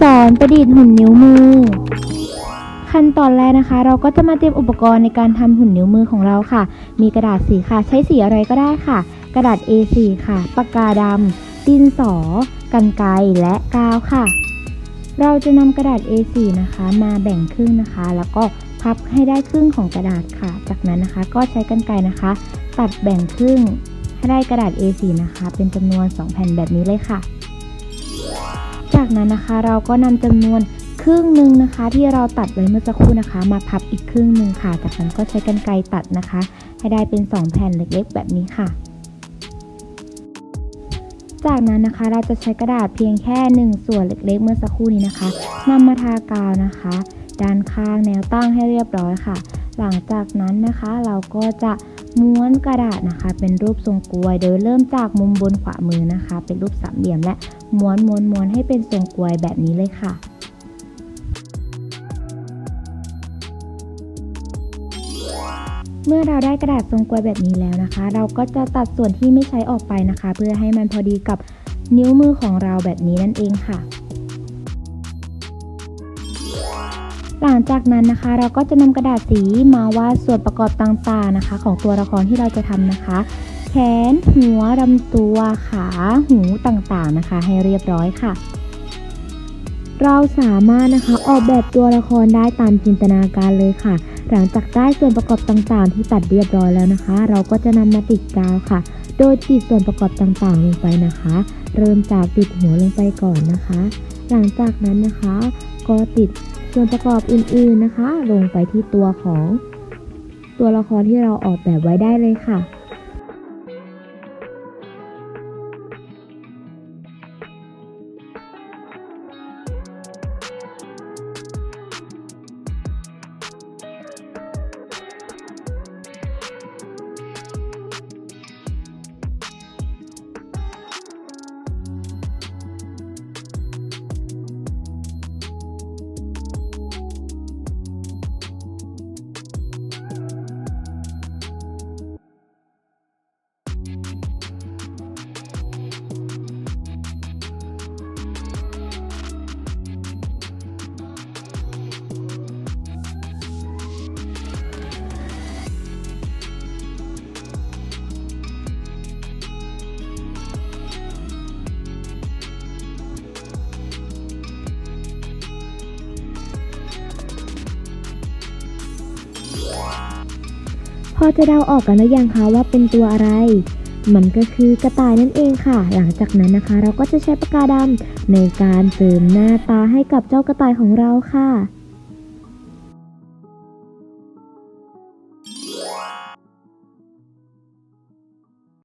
สอนประดิษฐ์หุ่นนิ้วมือ ขั้นตอนแรกนะคะ เราก็จะมาเตรียมอุปกรณ์ในการทำหุ่นนิ้วมือของเราค่ะ มีกระดาษสีค่ะ ใช้สีอะไรก็ได้ค่ะ กระดาษ A4 ค่ะ ปากกาดำดินสอ กันไกรและกาวค่ะ เราจะนำกระดาษ A4 นะคะ มาแบ่งครึ่งนะคะ แล้วก็พับให้ได้ครึ่งของกระดาษค่ะ จากนั้นนะคะ ก็ใช้กันไกรนะคะ ตัดแบ่งครึ่งให้ได้กระดาษ A4 นะคะ เป็นจำนวน 2 แผ่นแบบนี้เลยค่ะ จากนั้นนะคะ เราก็นำจำนวนครึ่งหนึ่งนะคะ ที่เราตัดไว้เมื่อสักครู่นะคะ มาพับอีกครึ่งหนึ่งค่ะ จากนั้นก็ใช้กันไกรตัดนะคะ ให้ได้เป็น 2 แผ่นเล็กๆ แบบนี้ค่ะ จากนั้นนะคะเราจะใช้กระดาษเพียงแค่ 1 ส่วนเล็กๆ เมื่อสักครู่นี้นะคะนำมาทากาวนะคะ ด้านข้างแนวตั้งให้เรียบร้อยค่ะ หลังจากนั้นนะคะเราก็จะม้วนกระดาษนะคะ เป็นรูปทรงกลวย โดยเริ่มจากมุมบนขวามือนะคะ เป็นรูปสามเหลี่ยมและ ม้วนม้วนม้วนให้เป็นทรงกลวยแบบนี้เลยค่ะ เมื่อเราได้กระดาษทรงกลวยแบบนี้แล้วนะคะ เราก็จะตัดส่วนที่ไม่ใช้ออกไปนะคะ เพื่อให้มันพอดีกับนิ้วมือของเราแบบนี้นั่นเองค่ะ หลังจากนั้นนะคะ เราก็จะนำกระดาษสีมาวาดส่วนประกอบต่างๆนะคะ ของตัวละครที่เราจะทำนะคะ ขน หัวลำตัว ขา หูต่างๆนะคะ ให้เรียบร้อยค่ะ เราสามารถนะคะออกแบบตัวละครได้ตามจินตนาการเลยค่ะ หลังจากได้ส่วนประกอบต่างๆ ที่ตัดเรียบร้อยแล้วนะคะ เราก็จะนำมาติดกาวค่ะ โดยติดส่วนประกอบต่างๆ ลงไปนะคะ เริ่มจากติดหัวลงไปก่อนนะคะ หลังจากนั้นนะคะ ก็ติดส่วนประกอบอื่นๆนะคะ ลงไปที่ตัวของ ตัวละครที่เราออกแบบไว้ได้เลยค่ะ พอจะเดาออกกันหรือยังคะว่าเป็นตัวอะไร มันก็คือกระต่ายนั่นเองค่ะ หลังจากนั้นนะคะ เราก็จะใช้ปากกาดำในการเติมหน้าตาให้กับเจ้ากระต่ายของเราค่ะ